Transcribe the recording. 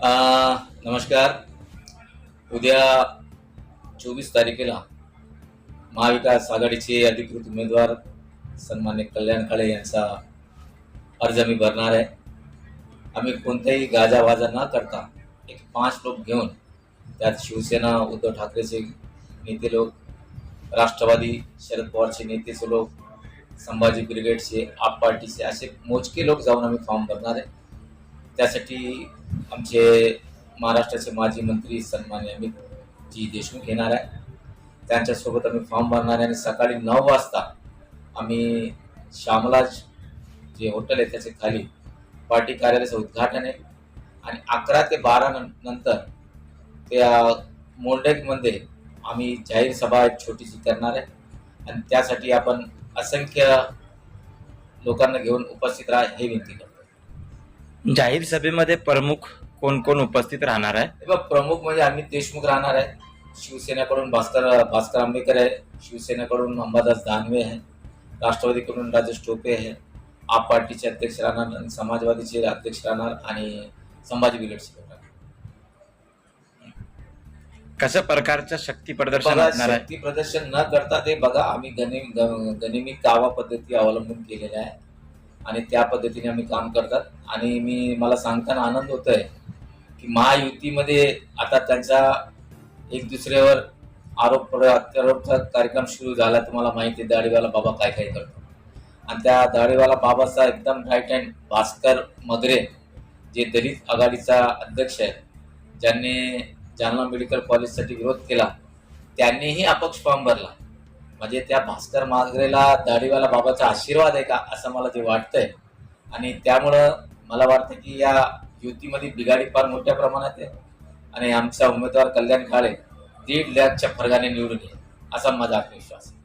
नमस्कार. उद्या चोवीस तारखेला महाविकास आघाडीचे अधिकृत उमेदवार सन्मान्य कल्याण काळे यांचा अर्ज मी भरणार आहे. आम्ही कोणताही गाजावाजा न करता एक पाच लोक घेऊन त्यात शिवसेना उद्धव ठाकरेचे नेते लोक राष्ट्रवादी शरद पवारचे नेतेचे लोक संभाजी ब्रिगेडचे आप पार्टीचे असे मोजके लोक जाऊन आम्ही फॉर्म भरणार आहे. त्यासाठी आमचे महाराष्ट्राचे माजी मंत्री सन्मान्य अमित जी देशमुख येणार आहे. त्यांच्यासोबत आम्ही फॉर्म भरणार आहे आणि सकाळी नऊ वाजता आम्ही श्यामलाज जे हॉटेल आहे त्याच्याखाली पार्टी कार्यालयाचं उद्घाटन आहे. आणि अकरा ते बारा नंतर त्या मोल्डेकमध्ये आम्ही जाहीर सभा एक छोटीशी करणार आहे. आणि त्यासाठी आपण असंख्य लोकांना घेऊन उपस्थित राहा हे विनंती करतो. जाहीर सभेमध्ये प्रमुख कोण कोण उपस्थित राहणार आहे? बघ प्रमुख म्हणजे अमित देशमुख राहणार आहे. शिवसेनेकडून भास्कर भास्कर आंबेकर आहे. शिवसेनेकडून अंबादास दानवे आहे. राष्ट्रवादीकडून राजेश टोपे आहे. आप पार्टीचे अध्यक्ष राहणार आणि समाजवादीचे अध्यक्ष राहणार आणि संभाजी राहणार. कशा प्रकारचं शक्ती प्रदर्शन बघा, असणार आहे? शक्ती प्रदर्शन न करता ते बघा आम्ही गनि ग- गनिमी कावा पद्धती अवलंबून केलेल्या आहे. आणि त्या पद्धतीने आम्ही काम करतात. आणि मी मला सांगताना आनंद होत आहे की महायुतीमध्ये आता त्यांचा एक दुसऱ्यावर आरोप प्रत्यारोपचा कार्यक्रम सुरू झाला. तुम्हाला माहिती आहे दाढीवाला बाबा काय काय करतो आणि त्या दाढीवाला बाबाचा एकदम राईट हँड भास्कर मगरे जे दलित आघाडीचा अध्यक्ष आहे ज्यांनी जालना मेडिकल कॉलेजसाठी विरोध केला त्यांनीही अपक्ष फॉर्म भरला. म्हणजे त्या भास्कर मागरेला दाढीवाला बाबाचा आशीर्वाद आहे का असं मला ते वाटतंय. आणि त्यामुळं मला वाटतं की या युतीमध्ये बिघाडी फार मोठ्या प्रमाणात आहे. आणि आमचा उमेदवार कल्याण काळे दीड लाखच्या फरगाने निवडून येईल असा माझा आत्मविश्वास आहे.